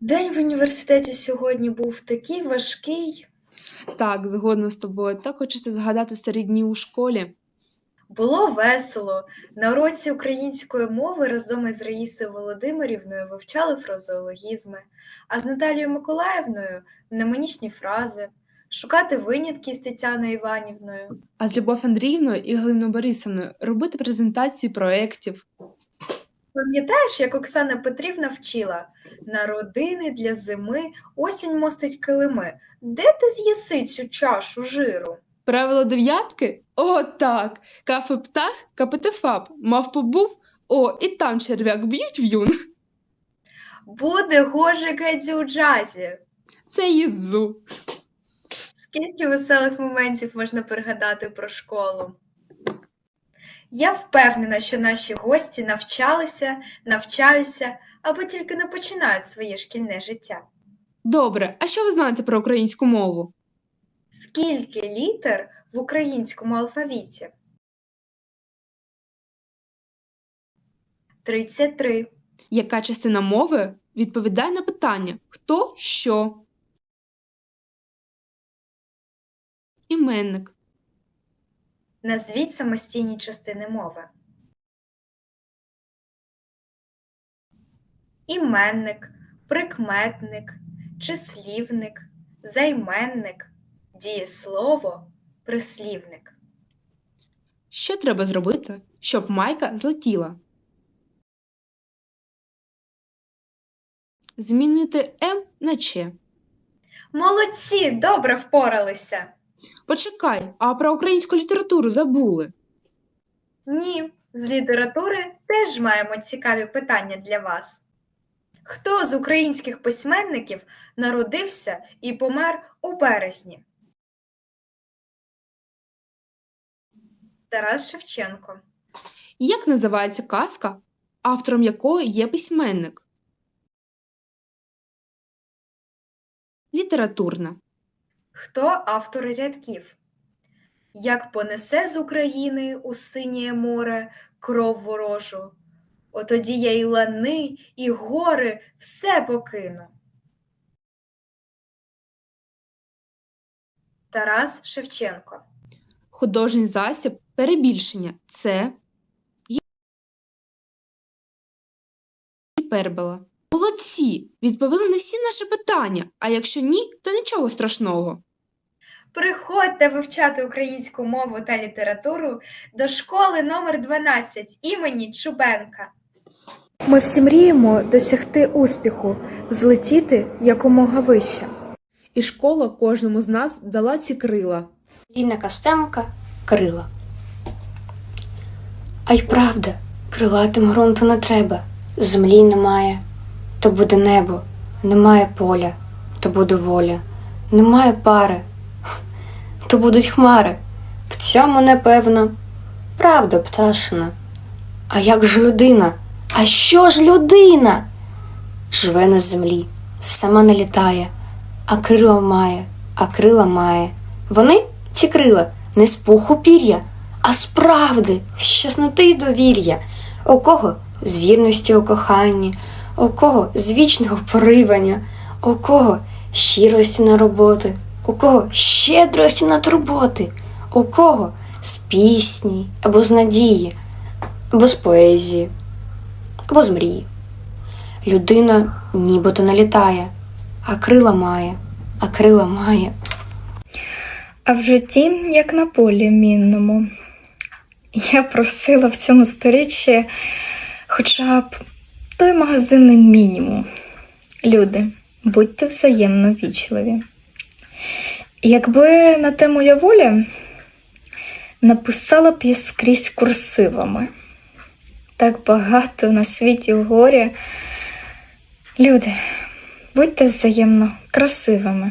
День в університеті сьогодні був такий важкий. Так, згодна з тобою. Так хочеться згадати старі дні у школі. Було весело. На уроці української мови разом із Раїсою Володимирівною вивчали фразеологізми, а з Наталією Миколаївною мнемонічні фрази, шукати винятки з Тетяною Іванівною. А з Любов Андріївною і Галиною Борисовною робити презентації проєктів. Пам'ятаєш, як Оксана Петрівна вчила на родини для зими осінь мостить килими. Де ти з'їси цю чашу жиру? Правило дев'ятки? О, так. Кафе птах, капетефаб. Мав побув, о, і там черв'як б'ють в'юн. Буде гоже Гедзі у джазі. Це їзу. Скільки веселих моментів можна пригадати про школу. Я впевнена, що наші гості навчалися, навчаються або тільки не починають своє шкільне життя. Добре, а що ви знаєте про українську мову? Скільки літер в українському алфавіті? 33. Яка частина мови відповідає на питання хто що? Іменник. Назвіть самостійні частини мови. Іменник, прикметник, числівник, займенник, дієслово, прислівник. Що треба зробити, щоб майка злетіла? Змінити М на Ч. Молодці, добре впоралися. Почекай, а про українську літературу забули. Ні, з літератури теж маємо цікаві питання для вас. Хто з українських письменників народився і помер у березні? Тарас Шевченко. Як називається казка, автором якої є письменник? Літературна. Хто автори рядків? Як понесе з України у синє море кров ворожу, отоді я і лани, і гори все покину. Тарас Шевченко. Художній засіб перебільшення це гіпербола. Молодці! Відповіли на всі наші питання, а якщо ні, то нічого страшного. Приходьте вивчати українську мову та літературу до школи номер 12 імені Чубенка. Ми всі мріємо досягти успіху, злетіти якомога вище. І школа кожному з нас дала ці крила. Ліна Костенка крила. А й правда, крилатим ґрунту не треба. Землі немає, то буде небо, немає поля, то буде воля, немає пари, то будуть хмари. В цьому, напевно, правда пташина. А як ж людина? А що ж людина? Живе на землі, сама не літає, а крила має, а крила має. Вони, ці крила, не з пуху пір'я, а з правди, з й довір'я. У кого з вірності у коханні, у кого з вічного поривання, у кого щирості на роботи, у кого щедрості на турботи, у кого з пісні або з надії, або з поезії, або з мрії. Людина нібито не літає, а крила має, а крила має. А в житті, як на полі мінному, я просила в цьому сторіччі хоча б той магазинний мінімум. Люди, будьте взаємно вічливі. Якби на те моя воля, написала б я скрізь курсивами. Так багато на світі горя. Люди, будьте взаємно красивими.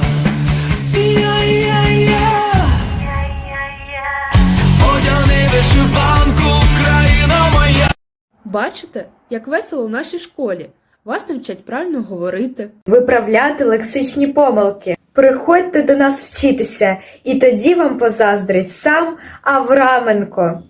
Бачите, як весело в нашій школі. Вас навчать правильно говорити. Виправляти лексичні помилки. Приходьте до нас вчитися, і тоді вам позаздрить сам Авраменко.